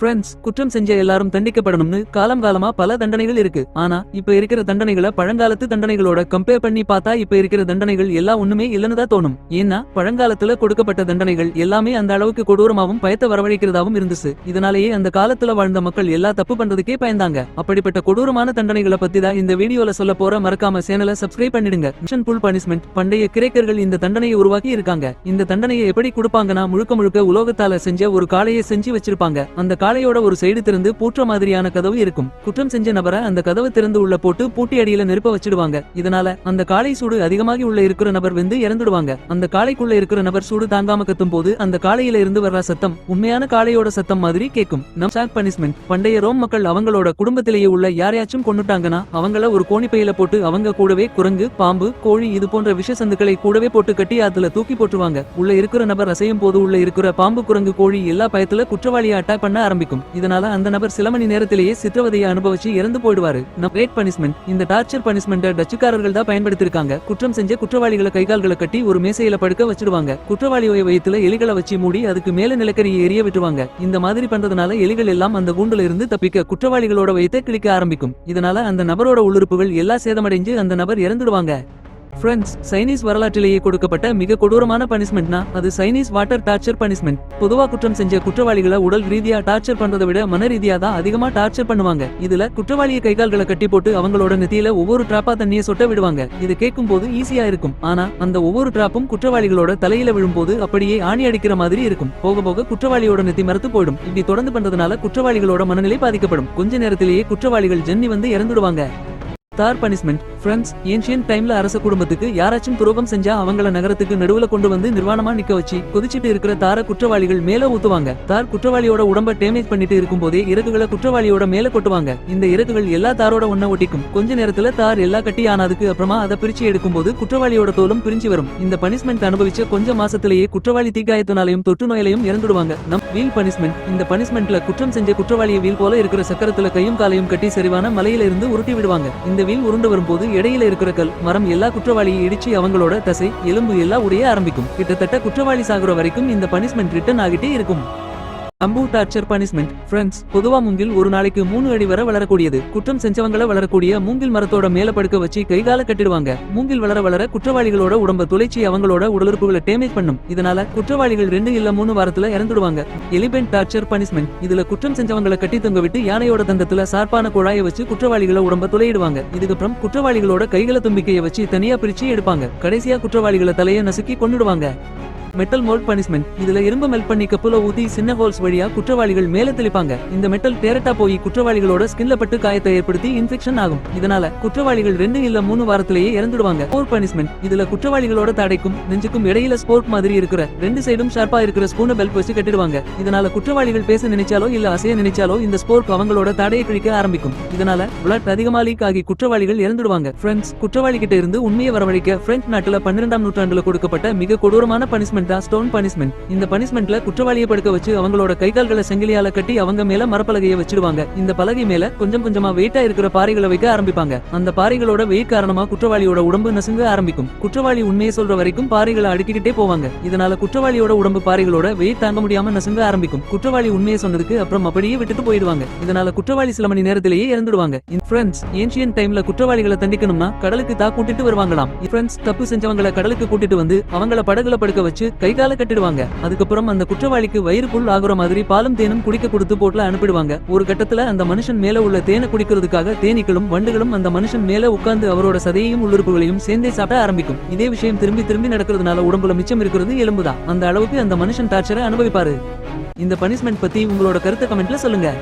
Friends குற்றம் செஞ்ச எல்லாரும் தண்டிக்கப்படணும்னு காலம் காலமா பல தண்டனைகள் இருக்கு. ஆனா இப்ப இருக்கிற தண்டனைகளை பழங்காலத்து தண்டனைகளோட கம்பேர் பண்ணி பார்த்தா இப்ப இருக்கிற தண்டனைகள் எல்லாம் ஒண்ணுமே இல்லைன்னு தான் தோணும். ஏன்னா பழங்காலத்துல கொடுக்கப்பட்ட தண்டனைகள் எல்லாமே அந்த அளவுக்கு கொடூரமாவும் பயத்தை வரவழைக்கிறதாவும் இருந்துச்சு. இதனாலேயே அந்த காலத்துல வாழ்ந்த மக்கள் எல்லா தப்பு பண்றதுக்கே பயந்தாங்க. அப்படிப்பட்ட கொடூரமான தண்டனைகளை பத்தி தான் இந்த வீடியோல சொல்ல போற மறக்காம சேனலை சப்ஸ்கிரைப் பண்ணிடுங்க. மிஷன் புல் பனிஷ்மெண்ட் பண்டைய கிரேக்கர்கள் இந்த தண்டனையை உருவாக்கி இருக்காங்க. இந்த தண்டனையை எப்படி கொடுப்பாங்கன்னா முழுக்க முழுக்க உலோகத்தால செஞ்ச ஒரு காளையை செஞ்சு வச்சிருப்பாங்க. அந்த காளையோட ஒரு சைடு திறந்து பூற்ற மாதிரியான கதவு இருக்கும். குற்றம் செஞ்ச நபரை அந்த கதவு திறந்து உள்ள போட்டு பூட்டி அடியில நெருப்ப வச்சிடுவாங்க. இதனால அந்த காளை சூடு அதிகமாகி உள்ள இருக்கிற நபர் வந்து இறந்துடுவாங்க. அந்த காளைக்குள்ள இருக்கிற நபர் சூடு தாங்காம கத்தும் போது அந்த காளையில இருந்து வர்ற சத்தம் உண்மையான காளையோட சத்தம் மாதிரி கேட்கும் நம் சாக் பனிஷ்மெண்ட் பண்டைய ரோம் மக்கள் அவங்களோட குடும்பத்திலேயே உள்ள யாரையாச்சும் கொண்டுட்டாங்கன்னா அவங்கள ஒரு கோணிப்பையில போட்டு அவங்க கூடவே குரங்கு பாம்பு கோழி இது போன்ற விஷ சந்துக்களை கூடவே போட்டு கட்டி அதுல தூக்கி போட்டுருவாங்க. உள்ள இருக்கிற நபர் அசையும் போது உள்ள இருக்கிற பாம்பு குரங்கு கோழி எல்லா பயத்துல குற்றவாளியை அட்டாக் பண்ண ஆரம்பிக்கும். இதனால அந்த நபர் சில மணி நேரத்திலேயே சித்திரவதையை அனுபவிச்சு இறந்து போயிடுவாரு. நம் ரேட் பனிஷ்மெண்ட் இந்த டார்ச்சர் பனிஷ்மெண்ட்டை டச்சுக்காரர்கள் தான் பயன்படுத்திருக்காங்க. குற்றம் செஞ்ச குற்றவாளிகளை கைகால்களை கட்டி ஒரு மேசையில படுக்க வச்சிடுவாங்க. குற்றவாளியோட வயத்துல எலிகளை வச்சு மூடி அதுக்கு மேல நிலக்கரியை எரிய விட்டுருவாங்க. இந்த மாதிரி பண்றதுனால எலிகள் எல்லாம் அந்த கூண்டுல இருந்து தப்பிக்க குற்றவாளிகளோட வயித்தை கிழிக்க ஆரம்பிக்கும். இதனால அந்த நபரோட உள்ளுறுப்புகள் எல்லாம் சேதமடைஞ்சு அந்த நபர் இறந்துடுவாங்க. ஃப்ரெண்ட்ஸ் சைனீஸ் வரலாற்றிலேயே கொடுக்கப்பட்ட மிக கொடூரமான பனிஷ்மெண்ட்னா அது சைனீஸ் வாட்டர் டார்ச்சர் பனிஷ்மெண்ட் பொதுவா குற்றம் செஞ்ச குற்றவாளிகளை உடல் ரீதியா டார்ச்சர் பண்றதை விட மன ரீதியா தான் அதிகமா டார்ச்சர் பண்ணுவாங்க. இதுல குற்றவாளியை கைகால்களை கட்டி போட்டு அவங்களோட நெத்தியில ஒவ்வொரு டிராப்பா தண்ணியை சொட்ட விடுவாங்க. இது கேட்கும் போது ஈஸியா இருக்கும். ஆனா அந்த ஒவ்வொரு டிராப்பும் குற்றவாளிகளோட தலையில விழும்போது அப்படியே ஆணி அடிக்கிற மாதிரி இருக்கும். போக போக குற்றவாளியோட நெத்தி மறுத்து போயிடும். இப்படி தொடர்ந்து பண்றதுனால குற்றவாளிகளோட மனநிலை பாதிக்கப்படும். கொஞ்ச நேரத்திலேயே குற்றவாளிகள் ஜென்னி வந்து இறந்துடுவாங்க. தார் பனிஷ்மெண்ட் ஃப்ரெண்ட்ஸ் ஏன்ஷியன் டைம்ல அரச குடும்பத்துக்கு யாராச்சும் துரோகம் செஞ்சா அவங்கள நகரத்துக்கு நடுவுல கொண்டு வந்து நிர்வாணமா நிக்க வச்சு கொதிச்சிட்டு இருக்கிற தார குற்றவாளிகள் மேல ஊத்துவாங்க. தார் குற்றவாளியோட உடம்ப டேமேஜ் பண்ணிட்டு இருக்கும் போதே இறகுகளை குற்றவாளியோட மேல கொட்டுவாங்க. இந்த இறகுகள் எல்லா தாரோட ஒன்ன ஒட்டிக்கும். கொஞ்ச நேரத்துல தார் எல்லா கட்டி ஆனதுக்கு அப்புறமா அதை பிரிச்சு எடுக்கும் போது குற்றவாளியோட தோலும் பிரிஞ்சு வரும். இந்த பனிஷ்மெண்ட் அனுபவிச்ச கொஞ்ச மாசத்திலேயே குற்றவாளி தீக்காயத்தினாலையும் தொற்று நோயிலையும் இறந்துடுவாங்க. நம் வீல் பனிஷ்மெண்ட் இந்த பனிஷ்மெண்ட்ல குற்றம் செஞ்ச குற்றவாளியை வீல் போல இருக்கிற சக்கரத்துல கையும் காலையும் கட்டி சரிவான மலையில இருந்து உருட்டி விடுவாங்க. இந்த வீல் உருண்டு வரும்போது இடையில இருக்கிற கல் மரம் எல்லா குற்றவாளியை இடிச்சு அவங்களோட தசை எலும்பு எல்லாம் உடைய ஆரம்பிக்கும். கிட்டத்தட்ட குற்றவாளி சாகுற வரைக்கும் இந்த பனிஷ்மெண்ட் ரிட்டர்ன் ஆகிட்டே இருக்கும். அம்பு டார்ச்சர் பனிஷ்மெண்ட் ஃப்ரெண்ட்ஸ் பொதுவா மூங்கில் ஒரு நாளைக்கு மூணு அடி வர வளரக்கூடியது. குற்றம் செஞ்சவங்கள வளரக்கூடிய மூங்கில் மரத்தோட மேல படுக்க வச்சு கைகால கட்டிடுவாங்க. மூங்கில் வளர வளர குற்றவாளிகளோட உடம்ப துளைச்சி அவங்களோட உடலுறுப்புகளை டேமேஜ் பண்ணும். இதனால குற்றவாளிகள் ரெண்டு இல்ல மூணு வாரத்துல இறந்துடுவாங்க. எலிபென்ட் டார்ச்சர் பனிஷ்மெண்ட் இதுல குற்றம் செஞ்சவங்களை கட்டி தொங்க விட்டு யானையோட தந்தத்துல சார்பான குழாயை வச்சு குற்றவாளிகளை உடம்ப துளையிடுவாங்க. இதுக்கப்புறம் குற்றவாளிகளோட கைகளை தும்பிக்கையை வச்சு தனியா பிரிச்சு எடுப்பாங்க. கடைசியா குற்றவாளிகளை தலையை நசுக்கி கொண்டுடுவாங்க மெட்டல் மோல்ட் பனிஷ்மெண்ட் இதுல இரும்பு மெல்ட் பண்ணி கப்புல ஊத்தி சின்ன ஹோல்ஸ் வழியா குற்றவாளிகள் மேல தெளிப்பாங்க. இந்த மெட்டல் டேரட்டா போய் குற்றவாளிகளோட ஸ்கின்ல பட்டு காயத்தை ஏற்படுத்தி இன்ஃபெக்ஷன் ஆகும். இதனால குற்றவாளிகள் ரெண்டு இல்ல மூணு வாரத்திலேயே இறந்துடுவாங்க. ஸ்போர் பனிஷ்மெண்ட் இதுல குற்றவாளிகளோட தடைக்கும் நெஞ்சுக்கும் இடையில ஸ்போர்ட் மாதிரி இருக்கிற ரெண்டு சைடும் ஷார்ப்பா இருக்கிற ஸ்பூன பெல்ட் வச்சு கட்டிடுவாங்க. இதனால குற்றவாளிகள் பேச நினைச்சாலோ இல்ல அசைய நினைச்சாலோ இந்த ஸ்போர்ட் அவங்களோட தடையை கிழிக்க ஆரம்பிக்கும். இதனால பிளட் அதிகமா லீக் ஆகி குற்றவாளிகள் இறந்துடுவாங்க. ஃப்ரெண்ட்ஸ் குற்றவாளி கிட்ட இருந்து உண்மையை வரவழைக்க பிரெஞ்சு நாட்டுல பன்னிரெண்டாம் நூற்றாண்டுல கொடுக்கப்பட்ட மிக கொடூரமான பனிஷ்மெண்ட் பனிஷ்மெண்ட் தான் ஸ்டோன் பனிஷ்மெண்ட் இந்த பனிஷ்மெண்ட்ல குற்றவாளியை படுக்க வச்சு அவங்களோட கை கால்களை செங்கிலியால கட்டி அவங்க மேல மரப்பலகையை வச்சிடுவாங்க. இந்த பலகை மேல கொஞ்சம் கொஞ்சமா வெயிட்டா இருக்கிற பாறைகளை வைக்க ஆரம்பிப்பாங்க. அந்த பாறைகளோட வெயிட் காரணமா குற்றவாளியோட உடம்பு நசுங்க ஆரம்பிக்கும். குற்றவாளி உண்மையை சொல்ற வரைக்கும் பாறைகளை அடுக்கிக்கிட்டே போவாங்க. இதனால குற்றவாளியோட உடம்பு பாறைகளோட வெயிட் தாங்க முடியாம நசுங்க ஆரம்பிக்கும். குற்றவாளி உண்மையை சொன்னதுக்கு அப்புறம் அப்படியே விட்டுட்டு போயிடுவாங்க. இதனால குற்றவாளி சில மணி நேரத்திலேயே இறந்துடுவாங்க. ஃப்ரெண்ட்ஸ் ஏன்ஷியன் டைம்ல குற்றவாளிகளை தண்டிக்கணும்னா கடலுக்கு தா கூட்டிட்டு வருவாங்களாம். ஃப்ரெண்ட்ஸ் தப்பு செஞ்சவங்களை கடலுக்கு கூட்டிட்டு வந்து அவங்கள படகுல படுக்க வச்சு கைகால கட்டிடுவாங்க. அதுக்கப்புறம் அந்த குற்றவாளிக்கு வயிறு புல் ஆகுற மாதிரி பாலும் தேனும் குடிக்க கொடுத்து போட்டுல அனுப்பிடுவாங்க. ஒரு கட்டத்துல அந்த மனுஷன் மேல உள்ள தேனை குடிக்கிறதுக்காக தேனீக்களும் வண்டுகளும் அந்த மனுஷன் மேல உட்கார்ந்து அவரோட சதையையும் உள்ளுறுப்புகளையும் சேர்ந்தே சாப்பிட ஆரம்பிக்கும். இதே விஷயம் திரும்பி திரும்பி நடக்கிறதுனால உடம்புல மிச்சம் இருக்கிறது எலும்புதான். அந்த அளவுக்கு அந்த மனுஷன் டார்ச்சரை அனுபவிப்பாரு. இந்த பனிஷ்மெண்ட் பத்தி உங்களோட கருத்தை கமெண்ட்ல சொல்லுங்க.